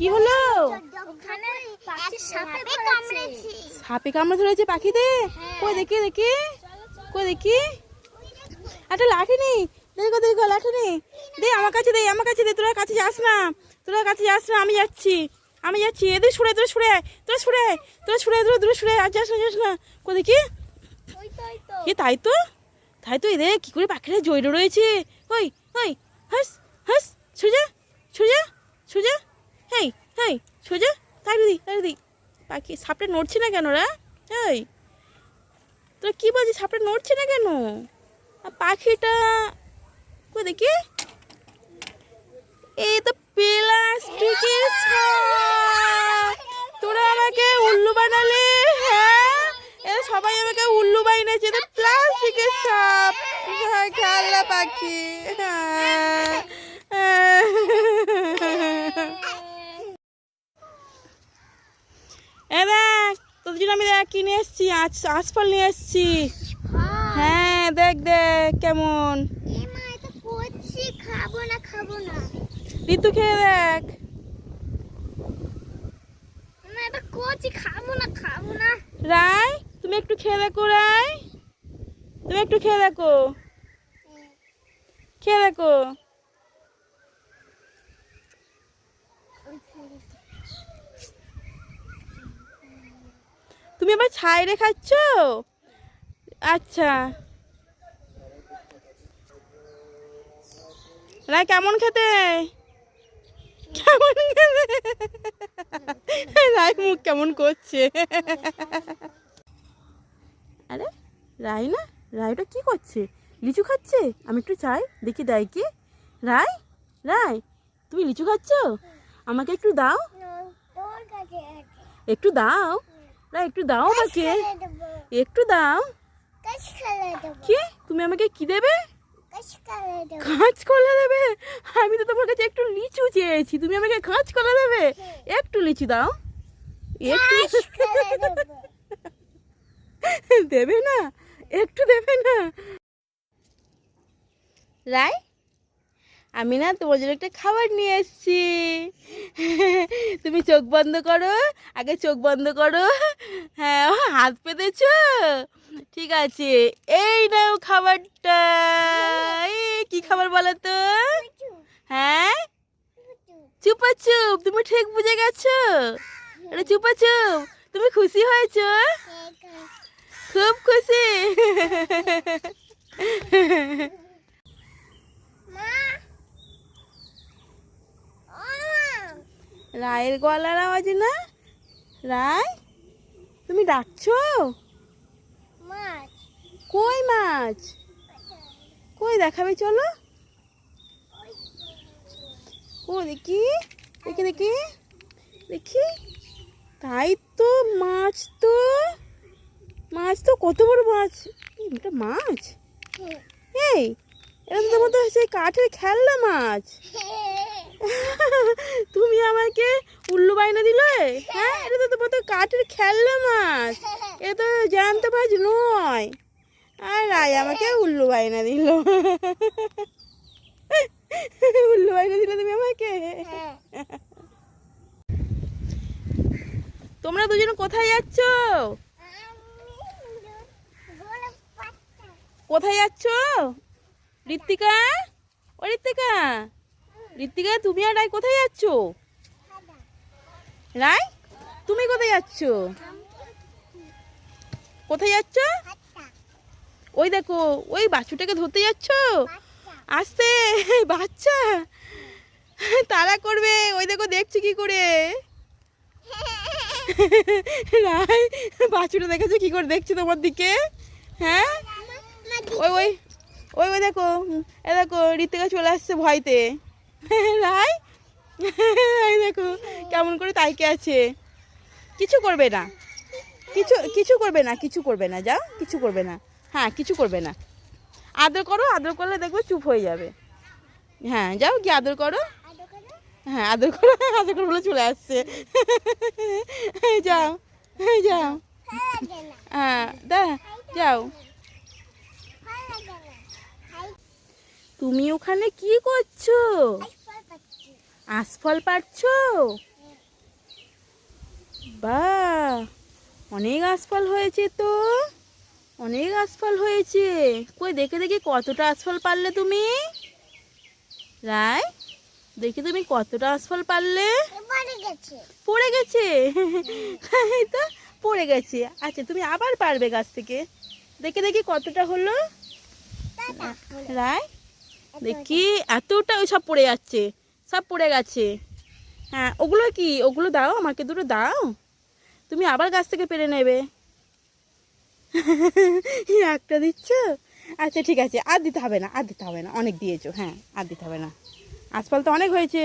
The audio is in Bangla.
কি হলো? সাপে কামড়েছে। সাপে কামড়ে ধরেছে পাখিতে? কই দেখি দেখি। কই দেখি? একটা লাঠি নেই দেখো দেখো লাঠি নেই দে আমার কাছে দে আমার কাছে দে তোরা কাছে যাস না। তোরা কাছে যাস না আমি যাচ্ছি। আমি যাচ্ছি। এদের সরে তোরা সরে আয় তোরা সরে তোরা সরে তোরা দূরে সরে আর যাস না যাস না। কই দেখি? ওই তো ওই তো এ তাই তো? তাই তো এদের কি করে পাখিরা জৈর রয়েছে? ওই ওই হাস হাস সোজা সোজা সোজা হেই হেই, সোজা? তাই দি তাই দি পাখি সাপটা নড়ছে না কেন রা? এই তোরা কী বলছিস, সাপটা নড়ছে না কেন? আর পাখিটা কই দেখি? এই তো প্লাস্টিকের তোরা আমাকে উল্লু বানালে? হ্যাঁ? এরা সবাই আমাকে উল্লু বানিয়েছে তো প্লাস্টিকের সাপ খেলনা পাখি। হ্যাঁ। এ জন্য আমি দেখ কিনে এসছি? আজ আজফল নিয়ে এসছি। হ্যাঁ দেখ দেখ কেমন? খাব না খাব না। ঋতু খেয়ে দেখ। খাব না খাব না। রায় তুমি একটু খেয়ে দেখো রায়। তুমি একটু খেয়ে দেখো। খেয়ে দেখো। তুমি আবার ছাইরে খাচ্ছ? আচ্ছা। রায় কেমন খেতে? কেমন খেতে? রায় মুখ কেমন করছে? আরে রায় না রায়টা কি করছে? লিচু খাচ্ছে? আমি একটু চাই দেখি দেয় কি। রায় রায় তুমি লিচু খাচ্ছ? আমাকে একটু দাও। একটু দাও। রায় একটু দাও আমাকে। একটু দাও। কি? তুমি আমাকে কি দেবে? কাঁচ কলা দেবে? আমি তো তোমার কাছে একটু লিচু চেয়েছি। তুমি আমাকে কাঁচ কলা দেবে? একটু লিচু দাও। একটু দেবো না? একটু দেবে না? রাই আমি না তোমার জন্য একটা খাবার নিয়ে এসেছি। চোখ বন্ধ করো আগে চোখ বন্ধ করো। হ্যাঁ ও, হাত পেতেছ? ঠিক আছে এই নাও খাবারটা। কি খাবার বলো তো? হ্যাঁ? চুপা চুপ তুমি ঠিক বুঝে গেছো? এটা চুপা চুপ তুমি খুশি হয়েছো? খুব খুশি। রায়ের গলার আওয়াজ না? রায় তুমি ডাকছো? মাছ। কই মাছ? কই দেখাবে চলো? ও দেখি দেখি দেখি দেখি। তাই তো মাছ তো মাছ তো কত বড় মাছ? এটা মাছ? এই এটা তো তোমার তো সেই কাঠের খেলনা মাছ। তুমি আমাকে উল্লু বাইনা দিলে? হ্যাঁ এটা তো তোমার তো কাঠের খেলনা মাছ। এটা তো জ্যান্ত মাছ নয়। আর রায় আমাকে উল্লু বাইনা দিল। উল্লু বাইনা দিলে তুমি আমাকে? হ্যাঁ। তোমরা দুজন কোথায় যাচ্ছ? কোথায় যাচ্ছ? ঋত্বিকা? ও ঋত্বিকা? ঋত্বিকা, তুমি আর রায় কোথায় যাচ্ছ? রায়, তুমি কোথায় যাচ্ছ? কোথায় যাচ্ছ? ওই দেখো, ওই বাছুটাকে ধরতে যাচ্ছ? আসতে, বাচ্চা তারা করবে। ওই দেখো, দেখছি কি করে। রায় বাছুটা দেখেছ কি করে? দেখছে তোমার দিকে। হ্যাঁ? ওই ওই ওই ওই দেখো, এ দেখো ঋতিকা চলে আসছে ভয়তে। রায় এই দেখো, কেমন করে তাইকে আছে। কিছু করবে না। কিছু কিছু করবে না, কিছু করবে না, যাও, কিছু করবে না। হ্যাঁ কিছু করবে না। আদর করো, আদর করলে দেখবে চুপ হয়ে যাবে। হ্যাঁ যাও গিয়ে আদর করো। হ্যাঁ আদর করো আদর করো বলে চলে আসছে। যাও যাও। হ্যাঁ দা যাও। তুমি ওখানে কি করছ? আশফল পাচ্ছো বাবা অনেক আশফল হয়েছে তো। অনেক আশফল হয়েছে। কই দেখে দেখি কতটা আশফল পারলে তুমি? রায় দেখি তুমি কতটা আশফল পারলে পড়ে গেছে। তো পড়ে গেছে। আচ্ছা তুমি আবার পারবে গাছ থেকে। দেখে দেখি কতটা হলো? রায় দেখি এতটা ওই সব পড়ে যাচ্ছে সব পড়ে গেছে। হ্যাঁ ওগুলো কি? ওগুলো দাও আমাকে দুটো দাও। তুমি আবার গাছ থেকে পেরে নেবে। একটা দিচ্ছ? আচ্ছা ঠিক আছে। আর দিতে হবে না আর দিতে হবে না। অনেক দিয়েছ। হ্যাঁ আর দিতে হবে না। আজকাল তো অনেক হয়েছে।